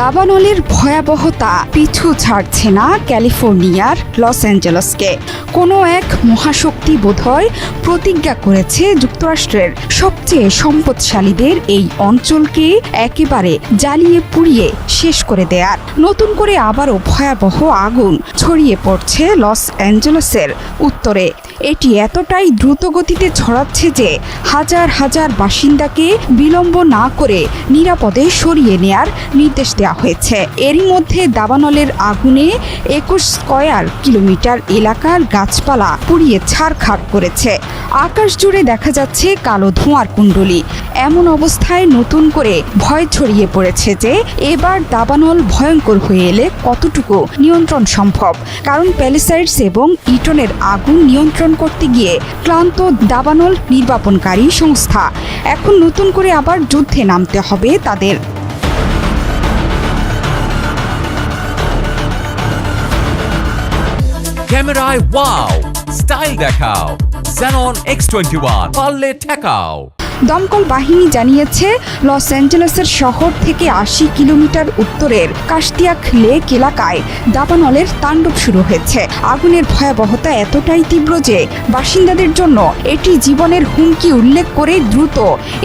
দাবানলের ভয়াবহতা পিছু ছাড়ছে না ক্যালিফোর্নিয়ার লস অ্যাঞ্জেলসকে। কোনো এক মহাশক্তি বোধহয় প্রতিজ্ঞা করেছে যুক্তরাষ্ট্রের সবচেয়ে সম্পদশালীদের এই অঞ্চলকে একেবারে জ্বালিয়ে পুড়িয়ে শেষ করে দেয়ার। নতুন করে আবারও ভয়াবহ আগুন ছড়িয়ে পড়ছে লস অ্যাঞ্জেলসের উত্তরে। এটি এতটাই দ্রুত গতিতে ছড়াচ্ছে যে হাজার হাজার বাসিন্দাকে বিলম্ব না করে নিরাপদে সরিয়ে নেয়ার নির্দেশ দেওয়া হয়েছে। এরই মধ্যে দাবানলের আগুনে একুশ স্কয়ার কিলোমিটার এলাকার গাছপালা পুড়িয়ে ছাড়খাড় করেছে। আকাশ জুড়ে দেখা যাচ্ছে কালো ধোঁয়ার কুণ্ডলী। এমন অবস্থায় নতুন করে ভয় ছড়িয়ে পড়েছে যে, এবার দাবানল ভয়ঙ্কর হয়ে এলে কতটুকু নিয়ন্ত্রণ সম্ভব? কারণ প্যালিসাইডস এবং ইটনের আগুন নিয়ন্ত্রণ করতে গিয়ে ক্লান্ত দাবানল নির্বাপনকারী সংস্থা। এখন নতুন করে আবার যুদ্ধে নামতে হবে তাদের। ক্যামেরায় ওয়াও। স্টাইল দেখাও। Xenon X21 পারলে ঠেকাও। দমকল বাহিনী জানিয়েছে, লস অ্যাঞ্জেলেসের শহর থেকে আশি কিলোমিটার উত্তরের কাস্টিয়াক লেক এলাকায় দাবানলের তাণ্ডব শুরু হয়েছে। আগুনের ভয়াবহতা এতটাই তীব্র যে বাসিন্দাদের জন্য এটি জীবনের হুমকি উল্লেখ করে দ্রুত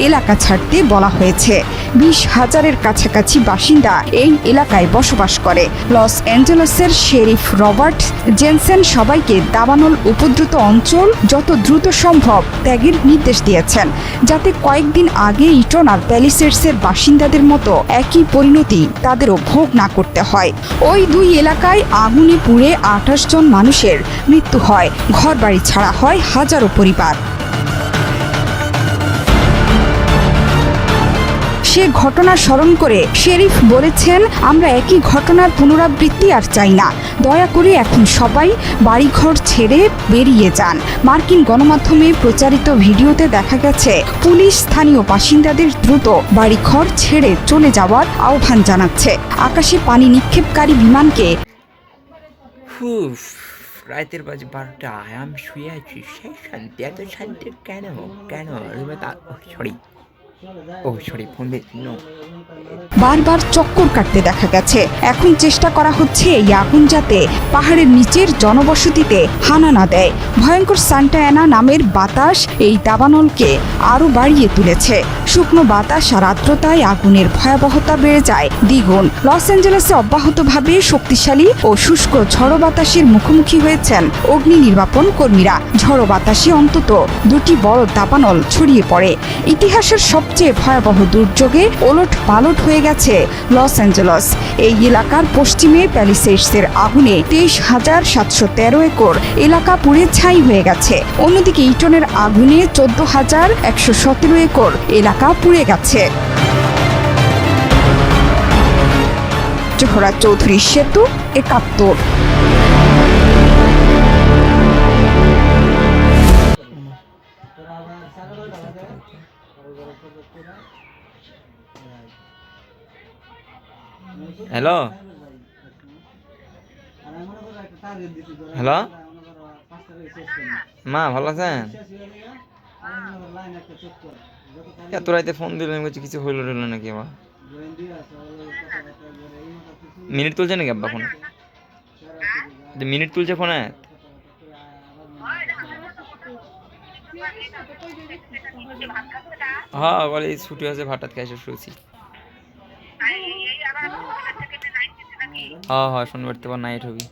এলাকা ছাড়তে বলা হয়েছে। বিশ হাজারের কাছাকাছি বাসিন্দা এই এলাকায় বসবাস করে। লস অ্যাঞ্জেলেসের শেরিফ রবার্ট জেনসেন সবাইকে দাবানল উপদ্রুত অঞ্চল যত দ্রুত সম্ভব ত্যাগের নির্দেশ দিয়েছেন, যাতে কয়েকদিন আগে ইটন আর প্যালিসেটসের বাসিন্দাদের মতো একই পরিণতি তাদেরও ভোগ না করতে হয়। ওই দুই এলাকায় আগুনে পুড়ে আঠাশ জন মানুষের মৃত্যু হয়। ঘর বাড়ি ছাড়া হয় হাজারো পরিবার। সে ঘটনা স্মরণ করে শেরিফ বলেছেন, আমরা একই ঘটনার পুনরাবৃত্তি আর চাই না। দয়া করে এখন সবাই বাড়িঘর ছেড়ে বেরিয়ে যান। মার্কিন গণমাধ্যমে প্রচারিত ভিডিওতে দেখা গেছে, পুলিশ স্থানীয় বাসিন্দাদের দ্রুত বাড়িঘর ছেড়ে চলে যাওয়ার আহ্বান জানাচ্ছে। আকাশে পানি নিক্ষেপকারী বিমানকে রাতের বাজে বারোটা আমি শুয়ে আছি। সে শান্তি, এত শান্তি কেন? কেন? সরি ও সরি ফোন দিয়েছি নো বারবার চক্কর কাটতে দেখা গেছে। এখন চেষ্টা করা হচ্ছে এই আগুন যাতে পাহাড়ের নিচের জনবসতিতে হানা না দেয়। ভয়ঙ্কর সান্টা অ্যানা নামের বাতাস এই দাবানলকে আরও বাড়িয়ে তুলেছে। শুকনো বাতাস আর আর্দ্রতায় আগুনের ভয়াবহতা বেড়ে যায় দ্বিগুণ। লস অ্যাঞ্জেলেসে অব্যাহতভাবে শক্তিশালী ও শুষ্ক ঝড়ো বাতাসের মুখোমুখি হয়েছেন অগ্নি নির্বাপন কর্মীরা। ঝড়ো বাতাসে অন্তত দুটি বড় দাবানল ছড়িয়ে পড়ে। ইতিহাসের সবচেয়ে ভয়াবহ দুর্যোগে ওলট পালট হয়ে গেছে লস অ্যাঞ্জেলস। এই এলাকার পশ্চিমে প্যালিসেডসের আগুনে তেইশ হাজার সাতশো তেরো একর এলাকা পুড়ে ছাই হয়ে গেছে। অন্যদিকে ইটনের আগুনে চোদ্দ হাজার একশো সতেরো একর এলাকা পুড়ে গেছে। জোহরা চৌধুরী সেতু একাত্তর। হ্যালো হ্যালো মা ভালো আছেন? এত রাইতে ফোন দিলেন কিছু হইল টইল নাকি আবার? মিনিট তুলছে নাকি আব্বা ফোনে মিনিট তুলছে ফোনে হ্যাঁ বলে ছুটি আছে ভাটাত খাইছে, শুয়েছি। হ্যাঁ হ্যাঁ শনিবার তো নাইট হবি।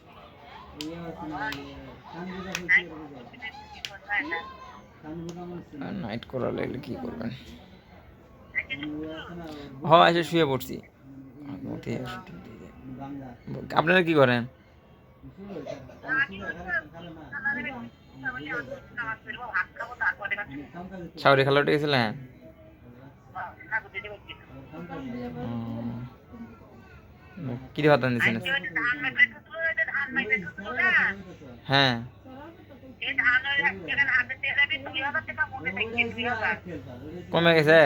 নাইট করা লাগলে কি করবেন? হ্যাঁ এসে শুয়ে পড়ছি। আপনারা কি করেন? সাউরি খেলা উঠে গেছিলেন কি ভাত দিয়েছেন হ্যাঁ। কমে গেছে?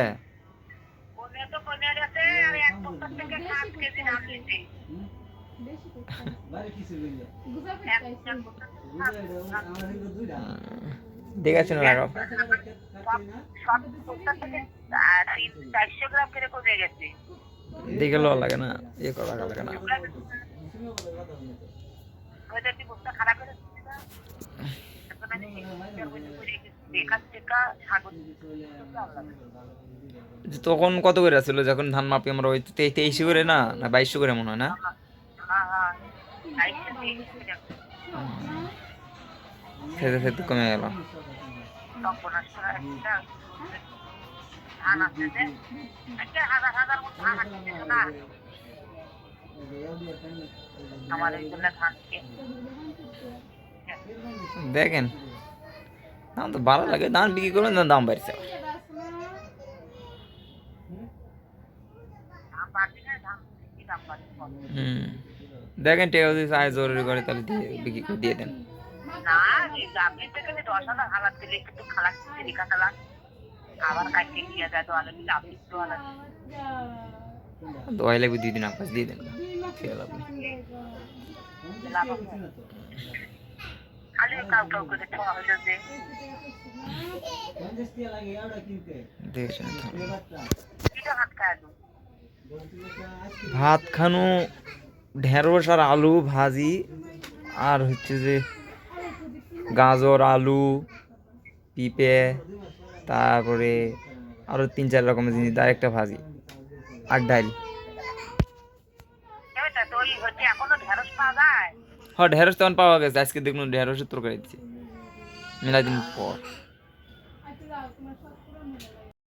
দেখে শুনে লাগাও সব সত্তর থেকে তিন চারশো গ্রাম করে কমে গেছে। দেখে লো লাগে না ইয়ে করা লাগে না। তখন কত করে ছিল যখন ধান মাপি আমরা ওই তেইশে করে না না বাইশশো করে মনে হয় না? খেতে খেতে কমে গেল। আমার এই জন্য ধান দেখেন দাম তো ভালো লাগে ধান বিক্রি করবেন দাম বাড়ছে হুম দেখেন টেকা যদি চায় জরুরি করে তাহলে দিয়ে বিক্রি করে দিয়ে দেন। না আপনি থেকে দশ হাজার হালাত দিলে একটু খালাক চালাক আবার দোয়াই লাগবে দুই দিন আকাশ দিয়ে দেন খেয়াল আপনি ভাত খানো ঢেঁড়স আর আলু ভাজি আর হচ্ছে যে গাজর আলু পিঁপে। তারপরে আরও তিন চার রকমের জিনিস আর একটা ভাজি আর ডাল পাওয়া হ্যাঁ ঢেঁড়স তখন পাওয়া গেছে আজকে দেখুন ঢেঁড়সের তরকারি দিচ্ছে। মেলা দিন পর।